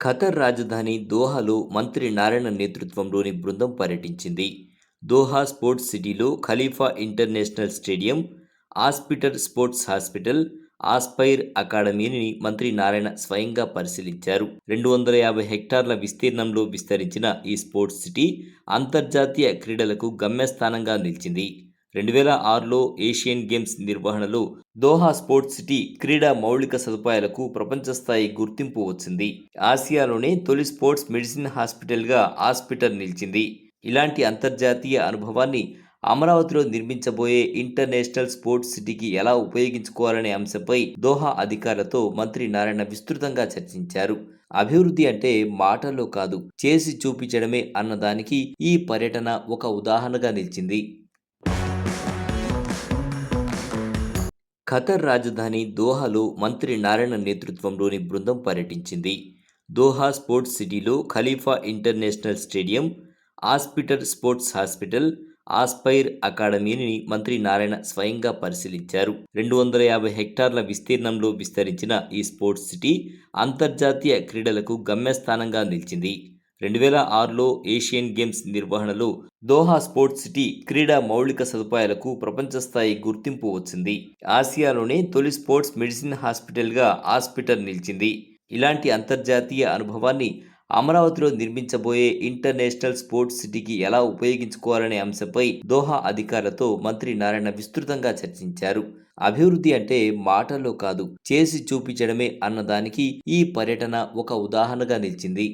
ఖతర్ రాజధాని దోహాలో మంత్రి నారాయణ నేతృత్వంలోని బృందం పర్యటించింది. దోహా స్పోర్ట్స్ సిటీలో Khalifa international stadium Aspetar sports hospital Aspire అకాడమీని మంత్రి నారాయణ స్వయంగా పరిశీలించారు. రెండు వందల యాభై హెక్టార్ల విస్తీర్ణంలో విస్తరించిన ఈ స్పోర్ట్స్ సిటీ అంతర్జాతీయ క్రీడలకు గమ్యస్థానంగా నిలిచింది. రెండు వేల ఆరులో ఏషియన్ గేమ్స్ నిర్వహణలో దోహా స్పోర్ట్స్ సిటీ క్రీడా మౌలిక సదుపాయాలకు ప్రపంచ స్థాయి గుర్తింపు వచ్చింది. ఆసియాలోనే తొలి స్పోర్ట్స్ మెడిసిన్ హాస్పిటల్గా హాస్పిటల్ నిలిచింది. ఇలాంటి అంతర్జాతీయ అనుభవాన్ని అమరావతిలో నిర్మించబోయే ఇంటర్నేషనల్ స్పోర్ట్స్ సిటీకి ఎలా ఉపయోగించుకోవాలనే అంశంపై దోహా అధికారులతో మంత్రి నారాయణ విస్తృతంగా చర్చించారు. అభివృద్ధి అంటే మాటల్లో కాదు చేసి చూపించడమే అన్నదానికి ఈ పర్యటన ఒక ఉదాహరణగా నిలిచింది. ఖతర్ రాజధాని దోహాలో మంత్రి నారాయణ నేతృత్వంలోని బృందం పర్యటించింది. దోహా స్పోర్ట్స్ సిటీలో Khalifa international stadium Aspetar sports hospital Aspire అకాడమీని మంత్రి నారాయణ స్వయంగా పరిశీలించారు. రెండు వందల యాభై హెక్టార్ల విస్తీర్ణంలో విస్తరించిన ఈ స్పోర్ట్స్ సిటీ అంతర్జాతీయ క్రీడలకు గమ్యస్థానంగా నిలిచింది. రెండు వేల ఆరులో ఏషియన్ గేమ్స్ నిర్వహణలో దోహా స్పోర్ట్స్ సిటీ క్రీడా మౌలిక సదుపాయాలకు ప్రపంచ స్థాయి గుర్తింపు వచ్చింది. ఆసియాలోనే తొలి స్పోర్ట్స్ మెడిసిన్ హాస్పిటల్గా హాస్పిటల్ నిలిచింది. ఇలాంటి అంతర్జాతీయ అనుభవాన్ని అమరావతిలో నిర్మించబోయే ఇంటర్నేషనల్ స్పోర్ట్స్ సిటీకి ఎలా ఉపయోగించుకోవాలనే అంశంపై దోహా అధికారులతో మంత్రి నారాయణ విస్తృతంగా చర్చించారు. అభివృద్ధి అంటే మాటల్లో కాదు చేసి చూపించడమే అన్నదానికి ఈ పర్యటన ఒక ఉదాహరణగా నిలిచింది.